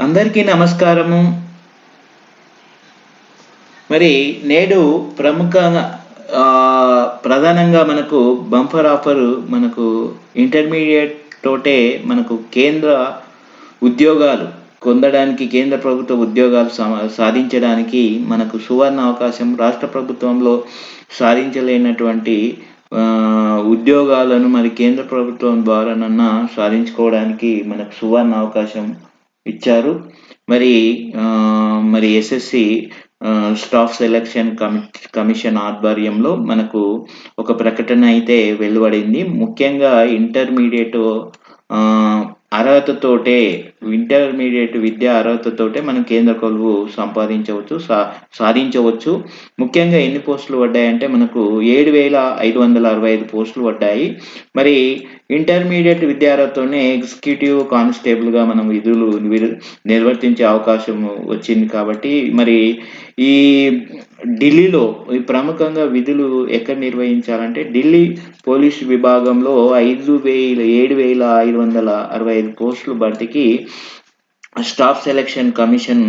అందరికీ నమస్కారము. మరి నేడు ప్రముఖ ప్రధానంగా మనకు బంపర్ ఆఫర్ మనకు ఇంటర్మీడియట్ తోటే మనకు కేంద్ర ఉద్యోగాలు పొందడానికి కేంద్ర ప్రభుత్వ ఉద్యోగాలు సాధించడానికి మనకు సువర్ణ అవకాశం రాష్ట్ర ప్రభుత్వంలో సాధించలేనటువంటి ఉద్యోగాలను మరి కేంద్ర ప్రభుత్వం ద్వారానన్నా సాధించుకోవడానికి మనకు సువర్ణ అవకాశం ఇచ్చారు. మరి మరి ఎస్ఎస్సి స్టాఫ్ సెలక్షన్ కమి కమిషన్ ఆధ్వర్యంలో మనకు ఒక ప్రకటన అయితే వెలువడింది. ముఖ్యంగా ఇంటర్మీడియట్ అర్హతతోటే ఇంటర్మీడియట్ విద్య అర్హతతోటే మనం కేంద్ర కొలువు సంపాదించవచ్చు సా సాధించవచ్చు. ముఖ్యంగా ఎన్ని పోస్టులు పడ్డాయంటే మనకు ఏడు వేల ఐదు వందల అరవై ఐదు పోస్టులు పడ్డాయి. మరి ఇంటర్మీడియట్ విద్యార్థితోనే ఎగ్జిక్యూటివ్ కానిస్టేబుల్గా మనం విధులు నిర్వర్తించే అవకాశం వచ్చింది కాబట్టి మరి ఈ ఢిల్లీలో ఈ ప్రముఖంగా విధులు ఎక్కడ నిర్వహించాలంటే ఢిల్లీ పోలీస్ విభాగంలో ఐదు వేల ఏడు వేల ఐదు వందల అరవై ఐదు పోస్టులు భర్తీకి స్టాఫ్ సెలక్షన్ కమిషన్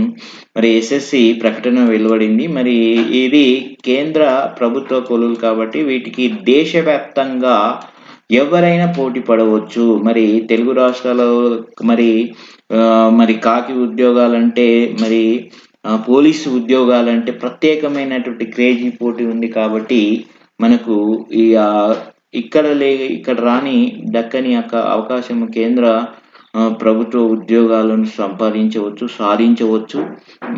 మరి ఎస్ఎస్సి ప్రకటన వెలువడింది. మరి ఇది కేంద్ర ప్రభుత్వ కొలువులు కాబట్టి వీటికి దేశవ్యాప్తంగా ఎవరైనా పోటీ పడవచ్చు. మరి తెలుగు రాష్ట్రాల్లో మరి మరి కాకి ఉద్యోగాలంటే మరి పోలీసు ఉద్యోగాలంటే ప్రత్యేకమైనటువంటి క్రేజీ పోటీ ఉంది కాబట్టి మనకు ఈ ఇక్కడ లే ఇక్కడ రాని దక్కని యొక్క అవకాశం కేంద్ర ప్రభుత్వ ఉద్యోగాలను సంపాదించవచ్చు సాధించవచ్చు.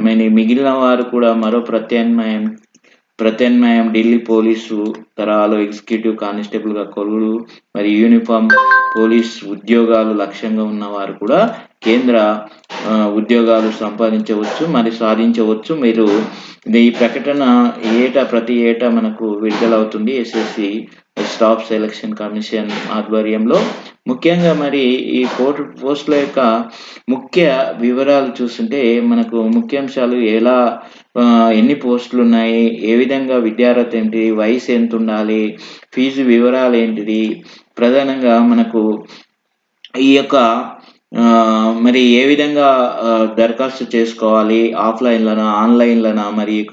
మరి మిగిలిన వారు కూడా మరో ప్రత్యామ్నాయం ప్రత్యామ్నాయం ఢిల్లీ పోలీసు తరాలో ఎగ్జిక్యూటివ్ కానిస్టేబుల్గా కొలువులు మరి యూనిఫామ్ పోలీస్ ఉద్యోగాలు లక్ష్యంగా ఉన్నవారు కూడా కేంద్ర ఉద్యోగాలు సంపాదించవచ్చు మరి సాధించవచ్చు. మీరు ఈ ప్రకటన ఏటా ప్రతి ఏటా మనకు విడుదలవుతుంది ఎస్ఎస్సి స్టాఫ్ సెలక్షన్ కమిషన్ ఆధ్వర్యంలో ముఖ్యంగా మరి ఈ పోస్ట్ పోస్టుల యొక్క ముఖ్య వివరాలు చూస్తుంటే మనకు ముఖ్యాంశాలు ఎలా ఎన్ని పోస్టులు ఉన్నాయి ఏ విధంగా విద్యార్హత ఏంటి వయసు ఎంత ఉండాలి ఫీజు వివరాలు ఏంటిది ప్రధానంగా మనకు ఈ యొక్క మరి ఏ విధంగా దరఖాస్తు చేసుకోవాలి? ఆఫ్లైన్లోనా? ఆన్లైన్లోనా? మరి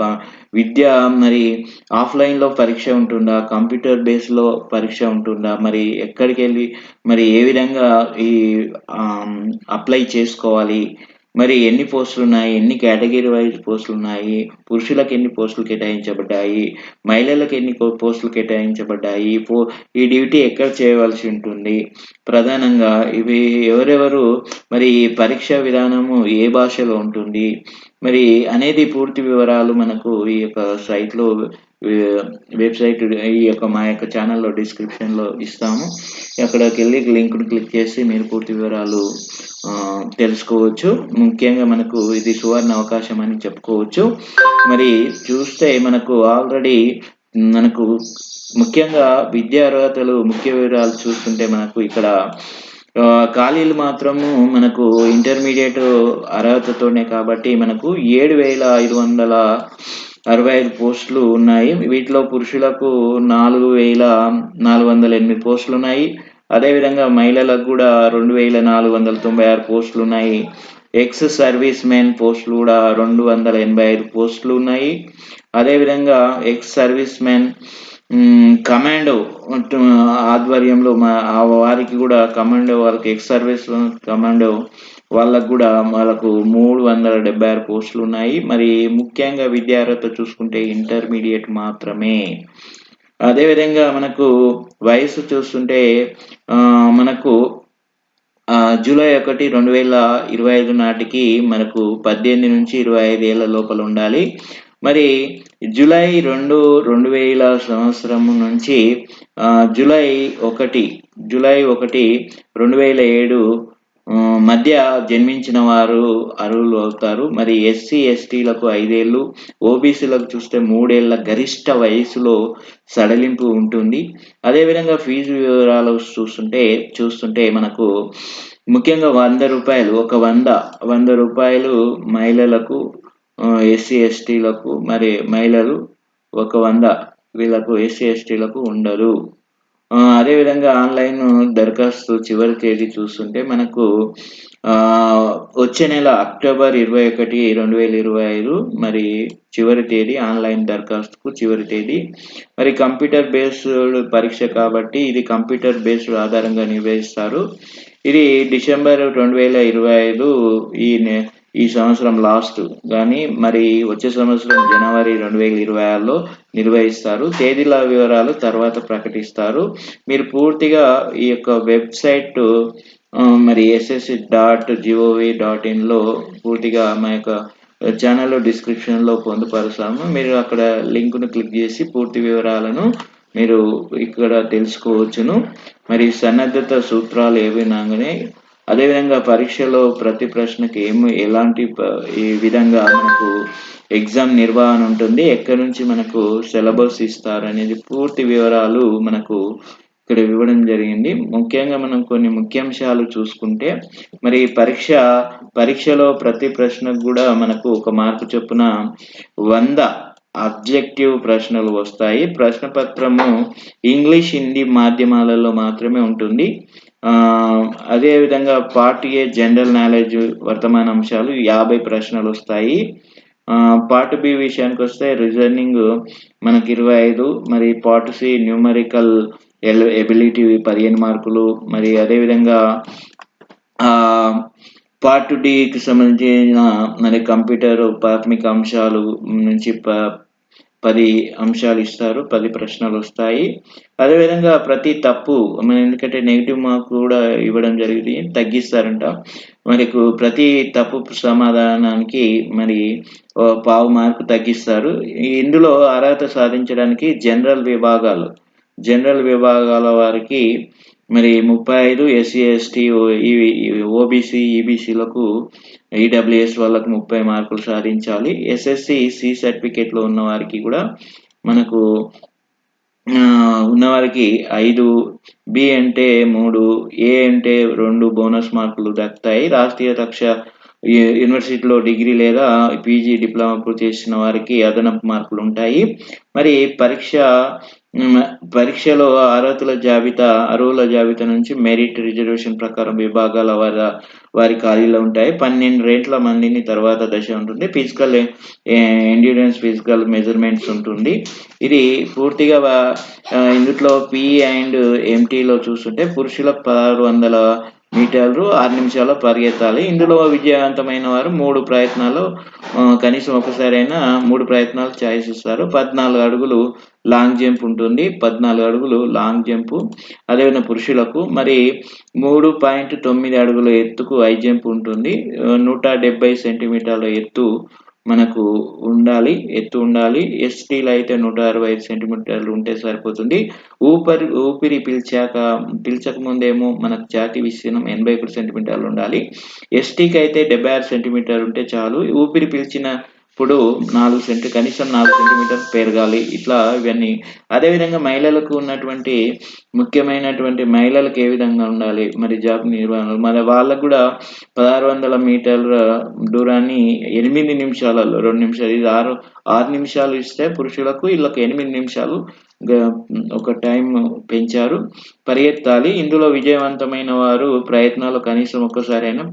విద్య మరి ఆఫ్లైన్లో పరీక్ష ఉంటుందా? కంప్యూటర్ బేస్లో పరీక్ష ఉంటుందా? మరి ఎక్కడికి వెళ్ళి మరి ఏ విధంగా ఈ అప్లై చేసుకోవాలి? మరి ఎన్ని పోస్టులు ఉన్నాయి ఎన్ని కేటగిరీ వైజ్ పోస్టులు ఉన్నాయి పురుషులకు ఎన్ని పోస్టులు కేటాయించబడ్డాయి? మహిళలకు ఎన్ని పోస్టులు కేటాయించబడ్డాయి? పో ఈ డ్యూటీ ఎక్కడ చేయవలసి ఉంటుంది? ప్రధానంగా ఇవి ఎవరెవరు మరి ఈ పరీక్ష విధానము ఏ భాషలో ఉంటుంది? మరి అనేది పూర్తి వివరాలు మనకు ఈ యొక్క సైట్లో వెబ్సైట్ ఈ యొక్క మా యొక్క ఛానల్లో డిస్క్రిప్షన్లో ఇస్తాము. అక్కడికి వెళ్ళి లింక్ను క్లిక్ చేసి మీరు పూర్తి వివరాలు తెలుసుకోవచ్చు. ముఖ్యంగా మనకు ఇది సువర్ణ అవకాశం అని చెప్పుకోవచ్చు. మరి చూస్తే మనకు ఆల్రెడీ మనకు ముఖ్యంగా విద్యా అర్హతలు ముఖ్య వివరాలు చూస్తుంటే మనకు ఇక్కడ ఖాళీలు మాత్రము మనకు ఇంటర్మీడియట్ అర్హతతోనే కాబట్టి మనకు ఏడు వేల ఐదు వందల అరవై ఐదు పోస్టులు ఉన్నాయి. వీటిలో పురుషులకు నాలుగు వేల నాలుగు వందల ఎనిమిది పోస్టులు ఉన్నాయి. అదేవిధంగా మహిళలకు కూడా రెండు వేల నాలుగు వందల తొంభై ఆరు పోస్టులు ఉన్నాయి. ఎక్స్ సర్వీస్ మెన్ పోస్టులు కూడా రెండు వందల ఎనభై ఐదు పోస్టులు ఉన్నాయి. అదేవిధంగా ఎక్స్ సర్వీస్ మెన్ కమాండో ఆధ్వర్యంలో మా ఆ వారికి కూడా కమాండో వాళ్ళకి ఎక్స్ సర్వీస్ కమాండో వాళ్ళకు కూడా వాళ్ళకు మూడు వందల డెబ్బై ఆరు పోస్టులు ఉన్నాయి. మరి ముఖ్యంగా విద్యార్హత చూసుకుంటే ఇంటర్మీడియట్ మాత్రమే. అదేవిధంగా మనకు వయసు చూస్తుంటే మనకు జూలై ఒకటి రెండు వేల ఇరవై ఐదు నాటికి మనకు పద్దెనిమిది నుంచి ఇరవై ఐదు ఏళ్ళ లోపల ఉండాలి. మరి జూలై రెండు రెండు వేల సంవత్సరం నుంచి జూలై ఒకటి జూలై ఒకటి రెండు వేల ఏడు మధ్య జన్మించిన వారు అర్హులు అవుతారు. మరి ఎస్సీ ఎస్టీలకు ఐదేళ్ళు ఓబీసీలకు చూస్తే మూడేళ్ళ గరిష్ట వయసులో సడలింపు ఉంటుంది. అదేవిధంగా ఫీజు వివరాలు చూస్తుంటే చూస్తుంటే మనకు ముఖ్యంగా వంద రూపాయలు ఒక వంద వంద రూపాయలు మహిళలకు ఎస్సీ ఎస్టీలకు మరి మహిళలు ఒక వంద వీళ్ళకు ఎస్సీ ఎస్టీలకు ఉండరు. అదేవిధంగా ఆన్లైన్ దరఖాస్తు చివరి తేదీ చూస్తుంటే మనకు వచ్చే నెల అక్టోబర్ ఇరవై ఒకటి రెండు వేల ఇరవై ఐదు మరి చివరి తేదీ ఆన్లైన్ దరఖాస్తుకు చివరి తేదీ. మరి కంప్యూటర్ బేస్డ్ పరీక్ష కాబట్టి ఇది కంప్యూటర్ బేస్డ్ ఆధారంగా నిర్వహిస్తారు. ఇది డిసెంబర్ రెండు వేల ఇరవై ఐదు ఈ నె- ఈ సంవత్సరం లాస్ట్ కానీ మరి వచ్చే సంవత్సరం జనవరి రెండు వేల ఇరవై ఆరులో నిర్వహిస్తారు. తేదీల వివరాలు తర్వాత ప్రకటిస్తారు. మీరు పూర్తిగా ఈ యొక్క వెబ్సైట్ మరి ఎస్ఎస్సి డాట్ జిఓవి డాట్ ఇన్లో పూర్తిగా మా యొక్క ఛానల్ డిస్క్రిప్షన్లో పొందుపరుస్తాము. మీరు అక్కడ లింక్ను క్లిక్ చేసి పూర్తి వివరాలను మీరు ఇక్కడ తెలుసుకోవచ్చును. మరి సన్నద్ధత సూత్రాలు ఏవి నాగానే అదేవిధంగా పరీక్షలో ప్రతి ప్రశ్నకి ఏమి ఎలాంటి ఈ విధంగా మనకు ఎగ్జామ్ నిర్వహణ ఉంటుంది ఎక్కడి నుంచి మనకు సిలబస్ ఇస్తారు అనేది పూర్తి వివరాలు మనకు ఇక్కడ ఇవ్వడం జరిగింది. ముఖ్యంగా మనం కొన్ని ముఖ్యాంశాలు చూసుకుంటే మరి పరీక్ష పరీక్షలో ప్రతి ప్రశ్నకు కూడా మనకు ఒక మార్కు చొప్పున వంద అబ్జెక్టివ్ ప్రశ్నలు వస్తాయి. ప్రశ్న పత్రము ఇంగ్లీష్ హిందీ మాధ్యమాలలో మాత్రమే ఉంటుంది. అదేవిధంగా party part A general knowledge వర్తమాన అంశాలు యాభై ప్రశ్నలు వస్తాయి. పార్ట్ బి విషయానికి వస్తే రీజనింగ్ మనకి ఇరవై ఐదు మరి part C numerical L ability పదిహేను మార్కులు మరి అదేవిధంగా పార్ట్ డికి సంబంధించిన మరి కంప్యూటర్ ప్రాథమిక అంశాలు నుంచి ప పది అంశాలు ఇస్తారు పది ప్రశ్నలు వస్తాయి. అదేవిధంగా ప్రతి తప్పు ఎందుకంటే నెగిటివ్ మార్క్ కూడా ఇవ్వడం జరిగింది తగ్గిస్తారంట. మనకు ప్రతి తప్పు సమాధానానికి మరి పావు మార్కు తగ్గిస్తారు. ఇందులో అర్హత సాధించడానికి జనరల్ విభాగాలు జనరల్ విభాగాల వారికి మరి ముప్పై ఐదు ఎస్సీ ఎస్టీ ఓబీసీ ఈబీసీలకు ఈడబ్ల్యూఎస్ వాళ్ళకు ముప్పై మార్కులు సాధించాలి. ఎస్ఎస్సి సి సర్టిఫికేట్లో ఉన్న వారికి కూడా మనకు ఉన్నవారికి ఐదు బి అంటే మూడు ఏ అంటే రెండు బోనస్ మార్కులు దక్కుతాయి రాష్ట్రీయ కక్ష యూనివర్సిటీలో డిగ్రీ లేదా పీజీ డిప్లొమా పూర్తి చేసిన వారికి అదనపు మార్కులు ఉంటాయి. మరి పరీక్ష పరీక్షలో అర్హతల జాబితా అర్హుల జాబితా నుంచి మెరిట్ రిజర్వేషన్ ప్రకారం విభాగాల వారి వారి ఖాళీలు ఉంటాయి. పన్నెండు రేట్ల మందిని తర్వాత దశ ఉంటుంది. ఫిజికల్ ఎండ్యూరెన్స్ ఫిజికల్ మెజర్మెంట్స్ ఉంటుంది. ఇది పూర్తిగా ఇందులో పి అండ్ ఎంటీలో చూస్తుంటే పురుషులకు పదహారు వందల మీటర్లు ఆరు నిమిషాల్లో పరిగెత్తాలి. ఇందులో విజయవంతమైన వారు మూడు ప్రయత్నాలు కనీసం ఒకసారైనా మూడు ప్రయత్నాలు ఛాయిస్ ఇస్తారు. పద్నాలుగు అడుగులు లాంగ్ జంప్ ఉంటుంది. పద్నాలుగు అడుగులు లాంగ్ జంప్. అదేవిధంగా పురుషులకు మరి మూడు పాయింట్ తొమ్మిది అడుగుల ఎత్తుకు హై జంప్ ఉంటుంది. నూట డెబ్బై సెంటీమీటర్ల ఎత్తు మనకు ఉండాలి ఎత్తు ఉండాలి. ఎస్టీలో అయితే నూట అరవై ఐదు సెంటీమీటర్లు ఉంటే సరిపోతుంది. ఊపిరి ఊపిరి పీల్చాక పీల్చక ముందేమో మనకు ఛాతి విస్తీర్ణం ఎనభై ఒకటి సెంటీమీటర్లు ఉండాలి. ఎస్టీకి అయితే డెబ్బై ఆరు సెంటీమీటర్ ఉంటే చాలు. ఊపిరి ఇప్పుడు నాలుగు సెంటీ కనీసం నాలుగు సెంటీమీటర్ పెరగాలి. ఇట్లా ఇవన్నీ. అదేవిధంగా మహిళలకు ఉన్నటువంటి ముఖ్యమైనటువంటి మహిళలకు ఏ విధంగా ఉండాలి? మరి జాబ్ నిర్వహణ. మరి వాళ్ళకు కూడా పదహారు వందల మీటర్ల దూరాన్ని ఎనిమిది నిమిషాలలో రెండు నిమిషాలు. ఇది ఆరు ఆరు నిమిషాలు ఇస్తే పురుషులకు వీళ్ళకి ఎనిమిది నిమిషాలు ఒక టైం పెంచారు. పరిగెత్తాలి. ఇందులో విజయవంతమైన వారు ప్రయత్నాలు కనీసం ఒక్కసారైనా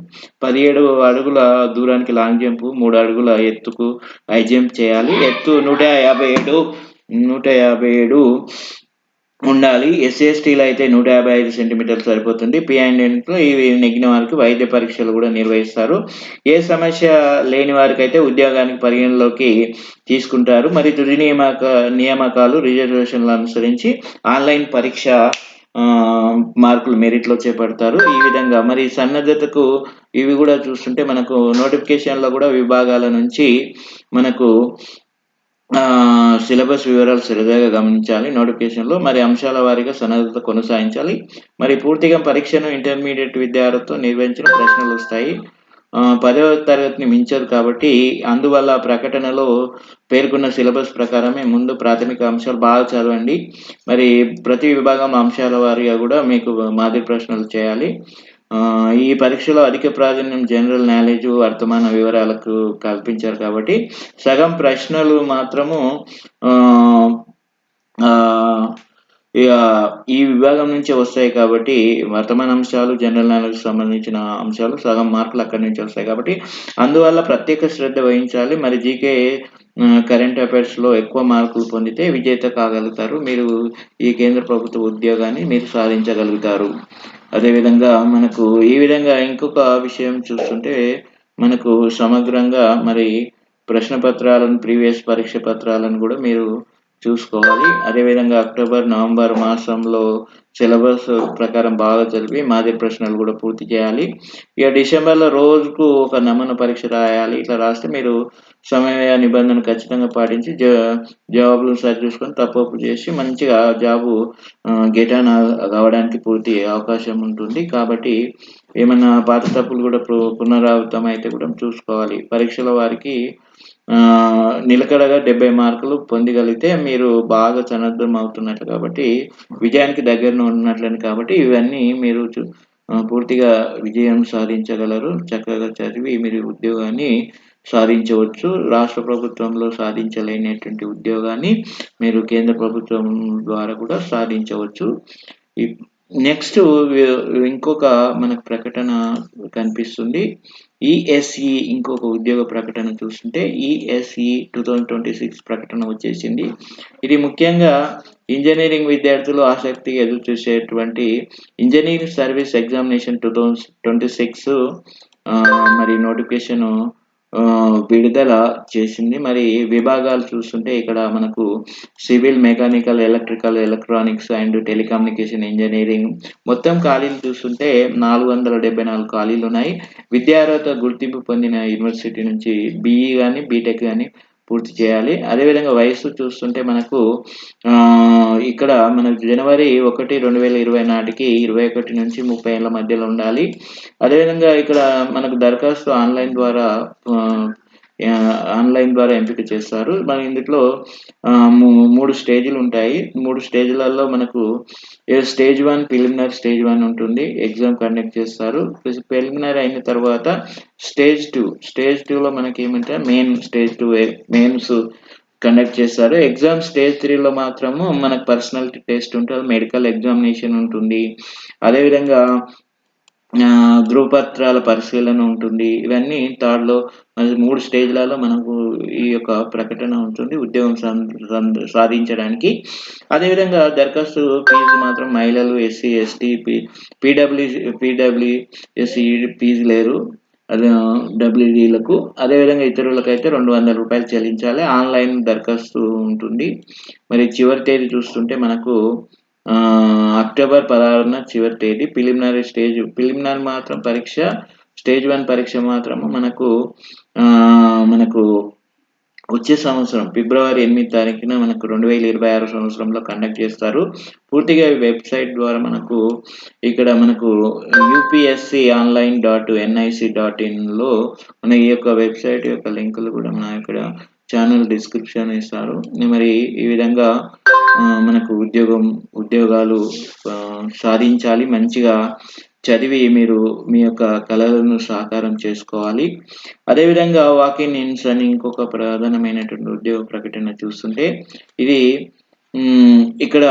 పదిహేడు అడుగుల దూరానికి లాంగ్ జంప్ మూడు అడుగుల ఎత్తుకు హై జంప్ చేయాలి. ఎత్తు నూట యాభై ఏడు నూట యాభై ఏడు ఉండాలి. ఎస్ఎస్టీలో అయితే నూట యాభై ఐదు సెంటీమీటర్లు సరిపోతుంది. పిఎండ్లో ఇవి నెగ్గిన వారికి వైద్య పరీక్షలు కూడా నిర్వహిస్తారు. ఏ సమస్య లేని వారికి అయితే ఉద్యోగానికి పరిగణలోకి తీసుకుంటారు. మరి తుది నియామక నియామకాలు రిజర్వేషన్లు అనుసరించి ఆన్లైన్ పరీక్ష మార్కులు మెరిట్లో చేపడతారు. ఈ విధంగా మరి సన్నద్ధతకు ఇవి కూడా చూస్తుంటే మనకు నోటిఫికేషన్లో కూడా విభాగాల నుంచి మనకు సిలబస్ వివరాలు శ్రద్ధగా గమనించాలి. నోటిఫికేషన్లో మరి అంశాల వారీగా సన్నద్ధత కొనసాగించాలి. మరి పూర్తిగా పరీక్షను ఇంటర్మీడియట్ విద్యార్థులతో నిర్వహించిన ప్రశ్నలు వస్తాయి. పదవ తరగతిని మించదు కాబట్టి అందువల్ల ప్రకటనలో పేర్కొన్న సిలబస్ ప్రకారమే ముందు ప్రాథమిక అంశాలు బాగా చదవండి. మరి ప్రతి విభాగం అంశాల వారిగా కూడా మీకు మాదిరి ప్రశ్నలు చేయాలి. ఈ పరీక్షలో అధిక ప్రాధాన్యం జనరల్ నాలెడ్జ్ వర్తమాన వివరాలకు కల్పించారు కాబట్టి సగం ప్రశ్నలు మాత్రము ఈ విభాగం నుంచే వస్తాయి కాబట్టి వర్తమాన అంశాలు జనరల్ నాలెడ్జ్ సంబంధించిన అంశాలు సగం మార్కులు అక్కడి నుంచి వస్తాయి కాబట్టి అందువల్ల ప్రత్యేక శ్రద్ధ వహించాలి. మరి జీకే కరెంట్ అఫైర్స్లో ఎక్కువ మార్కులు పొందితే విజేత కాగలుగుతారు. మీరు ఈ కేంద్ర ప్రభుత్వ ఉద్యోగాన్ని మీరు సాధించగలుగుతారు. అదేవిధంగా మనకు ఈ విధంగా ఇంకొక విషయం చూస్తుంటే మనకు సమగ్రంగా మరి ప్రశ్న పత్రాలను ప్రీవియస్ పరీక్ష పత్రాలను కూడా మీరు చూసుకోవాలి. అదేవిధంగా అక్టోబర్ నవంబర్ మాసంలో సిలబస్ ప్రకారం బాగా చదివి మాదిరి ప్రశ్నలు కూడా పూర్తి చేయాలి. ఇక డిసెంబర్లో రోజుకు ఒక నమూనా పరీక్ష రాయాలి. ఇట్లా రాస్తే మీరు సమయ నిబంధన ఖచ్చితంగా పాటించి జ సరి చూసుకొని తప్పప్పు చేసి మంచిగా జాబు గెటాన్ కావడానికి పూర్తి అవకాశం ఉంటుంది. కాబట్టి ఏమైనా పాత తప్పులు కూడా పునరావృతం అయితే కూడా చూసుకోవాలి. పరీక్షల వారికి నిలకడగా డెబ్బై మార్కులు పొందగలిగితే మీరు బాగా సన్నద్ధం అవుతున్నట్లు కాబట్టి విజయానికి దగ్గరలో ఉన్నట్లని కాబట్టి ఇవన్నీ మీరు పూర్తిగా విజయం సాధించగలరు. చక్కగా చదివి మీరు ఉద్యోగాన్ని సాధించవచ్చు. రాష్ట్ర ప్రభుత్వంలో సాధించలేనటువంటి ఉద్యోగాన్ని మీరు కేంద్ర ప్రభుత్వం ద్వారా కూడా సాధించవచ్చు. నెక్స్ట్ ఇంకొక మనకు ప్రకటన కనిపిస్తుంది. ఈఎస్ఈ ఇంకొక ఉద్యోగ ప్రకటన చూస్తుంటే ESE two thousand twenty six ప్రకటన వచ్చేసింది. ఇది ముఖ్యంగా ఇంజనీరింగ్ విద్యార్థులు ఆసక్తిగా ఎదురు చూసేటువంటి engineering service examination two thousand twenty six మరి నోటిఫికేషన్ విడుదల చేసింది. మరి విభాగాలు చూస్తుంటే ఇక్కడ మనకు civil mechanical electrical electronics and telecommunication engineering మొత్తం ఖాళీలు చూస్తుంటే నాలుగు వందల డెబ్బై నాలుగు ఖాళీలు ఉన్నాయి. విద్యార్హత గుర్తింపు పొందిన యూనివర్సిటీ నుంచి బీఈ కానీ బీటెక్ కానీ పూర్తి చేయాలి. అదేవిధంగా వయసు చూస్తుంటే మనకు ఇక్కడ మనకు జనవరి ఒకటి రెండు వేల ఇరవై నాటికి ఇరవై ఒకటి నుంచి ముప్పై ఏళ్ళ మధ్యలో ఉండాలి. అదేవిధంగా ఇక్కడ మనకు దరఖాస్తు ఆన్లైన్ ద్వారా ఆన్లైన్ ద్వారా ఎంపిక చేస్తారు. మన ఇందులో మూడు స్టేజ్లు ఉంటాయి. మూడు స్టేజ్లలో మనకు stage one preliminary stage one ఉంటుంది. ఎగ్జామ్ కండక్ట్ చేస్తారు. ప్రిలిమినరీ అయిన తర్వాత స్టేజ్ టూ. స్టేజ్ టూలో మనకి ఏమంటే main stage two mains conduct చేస్తారు. ఎగ్జామ్ స్టేజ్ త్రీలో మాత్రము మనకు పర్సనాలిటీ టెస్ట్ ఉంటుంది. మెడికల్ ఎగ్జామినేషన్ ఉంటుంది. అదేవిధంగా ధృవపత్రాల పరిశీలన ఉంటుంది. ఇవన్నీ థర్డ్లో మూడు స్టేజ్లలో మనకు ఈ యొక్క ప్రకటన ఉంటుంది ఉద్యోగం సాధించడానికి. అదేవిధంగా దరఖాస్తు ఫీజు మాత్రం మహిళలు SC ST P PW PWSC fee లేరు అదే డబ్ల్యూడీలకు. అదేవిధంగా ఇతరులకైతే రెండు వందల రూపాయలు చెల్లించాలి. ఆన్లైన్ దరఖాస్తు ఉంటుంది. మరి చివరి తేదీ చూస్తుంటే మనకు అక్టోబర్ పదహారున చివరి తేదీ ప్రిలిమినరీ స్టేజ్ ప్రిలిమినరీ మాత్రం పరీక్ష స్టేజ్ వన్ పరీక్ష మాత్రం మనకు మనకు వచ్చే సంవత్సరం ఫిబ్రవరి ఎనిమిది తారీఖున మనకు రెండు వేల ఇరవై ఆరు సంవత్సరంలో కండక్ట్ చేస్తారు. పూర్తిగా వెబ్సైట్ ద్వారా మనకు ఇక్కడ మనకు UPSC online dot NIC dot ఇన్లో మన ఈ యొక్క వెబ్సైట్ యొక్క లింకులు కూడా మనం ఇక్కడ ఛానల్ డిస్క్రిప్షన్ ఇస్తారు. మరి ఈ విధంగా మనకు ఉద్యోగం ఉద్యోగాలు సాధించాలి. మంచిగా చదివి మీరు మీ యొక్క కళలను సాకారం చేసుకోవాలి. అదేవిధంగా వాకిన్ ఇన్స్ అని ఇంకొక ప్రధానమైనటువంటి ఉద్యోగ ప్రకటన చూస్తుంటే ఇది ఇక్కడ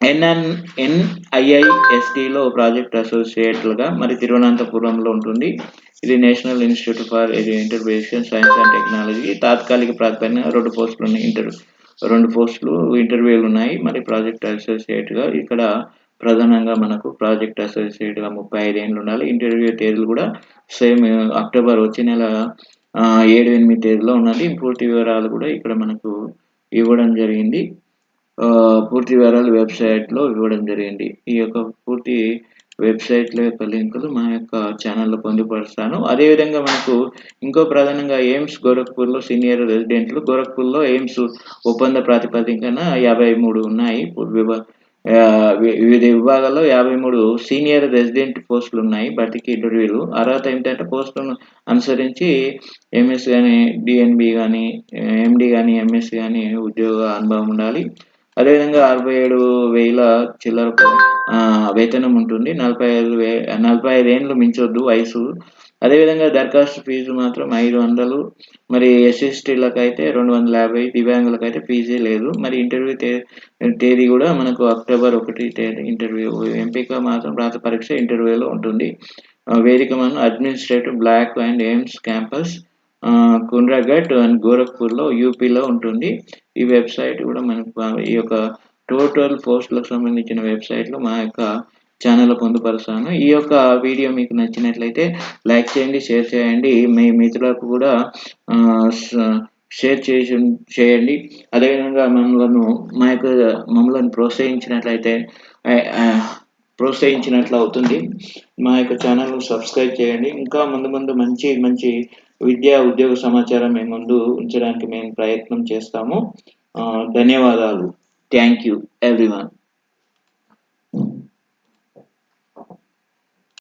ఎన్ఎన్ ఎన్ఐఐఎస్టీలో ప్రాజెక్ట్ అసోసియేట్లుగా మరి తిరువనంతపురంలో ఉంటుంది. ఇది national institute for intervention science and technology. తాత్కాలిక ప్రాతిపదికన రెండు పోస్టులు ఉన్నాయి. ఇంటర్ రెండు పోస్టులు ఇంటర్వ్యూలు ఉన్నాయి. మరి ప్రాజెక్ట్ అసోసియేట్గా ఇక్కడ ప్రధానంగా మనకు ప్రాజెక్ట్ అసోసియేట్గా ముప్పై ఐదు ఏళ్ళు ఉండాలి. ఇంటర్వ్యూ తేదీలు కూడా సేమ్ అక్టోబర్ వచ్చే నెల ఏడు ఎనిమిది తేదీలో ఉన్నది పూర్తి వివరాలు కూడా ఇక్కడ మనకు ఇవ్వడం జరిగింది. పూర్తి వివరాలు వెబ్సైట్లో ఇవ్వడం జరిగింది. ఈ యొక్క పూర్తి వెబ్సైట్ల యొక్క లింకులు మన యొక్క ఛానల్లో పొందుపరుస్తాను. అదేవిధంగా మనకు ఇంకో ప్రధానంగా ఎయిమ్స్ గోరఖ్పూర్లో సీనియర్ రెసిడెంట్లు గోరఖ్పూర్లో ఎయిమ్స్ ఒప్పంద ప్రాతిపదికన యాభై మూడు ఉన్నాయి వివిధ విభాగాల్లో యాభై మూడు సీనియర్ రెసిడెంట్ పోస్టులు ఉన్నాయి. భర్తీకి ఇంటర్వ్యూలు అర్హత ఏమిటంటే పోస్టులను అనుసరించి ఎంఎస్ కానీ డిఎన్బి కానీ ఎండి కానీ ఎంఎస్ కానీ ఉద్యోగ అనుభవం ఉండాలి. అదేవిధంగా అరవై ఏడు వేల చిల్లర వేతనం ఉంటుంది. నలభై ఐదు వే నలభై ఐదు ఏండ్లు మించొద్దు వయసు. అదేవిధంగా దరఖాస్తు ఫీజు మాత్రం ఐదు వందలు. మరి ఎస్ఎస్టీలకు అయితే రెండు వందల యాభై దివ్యాంగులకు అయితే ఫీజే లేదు. మరి ఇంటర్వ్యూ తే తేదీ కూడా మనకు అక్టోబర్ ఒకటి తేదీ ఇంటర్వ్యూ ఎంపిక మాత్రం రాత పరీక్ష ఇంటర్వ్యూలో ఉంటుంది. వేదిక మనం administrative block and AIIMS campus Kundraghat and గోరఖ్పూర్లో యూపీలో ఉంటుంది. ఈ వెబ్సైట్ కూడా మనకు ఈ యొక్క టోటల్ పోస్టులకు సంబంధించిన వెబ్సైట్లు మా యొక్క ఛానల్లో పొందుపరుస్తాను. ఈ యొక్క వీడియో మీకు నచ్చినట్లయితే లైక్ చేయండి షేర్ చేయండి. మీ మిత్రులకు కూడా షేర్ చేసి చేయండి. అదేవిధంగా మమ్మల్ని మా యొక్క మమ్మల్ని ప్రోత్సహించినట్లయితే ప్రోత్సహించినట్లు అవుతుంది. మా యొక్క ఛానల్ను సబ్స్క్రైబ్ చేయండి. ఇంకా ముందు ముందు మంచి మంచి విద్యా ఉద్యోగ సమాచారం మేము ముందు ఉంచడానికి మేము ప్రయత్నం చేస్తాము. ధన్యవాదాలు. Thank you everyone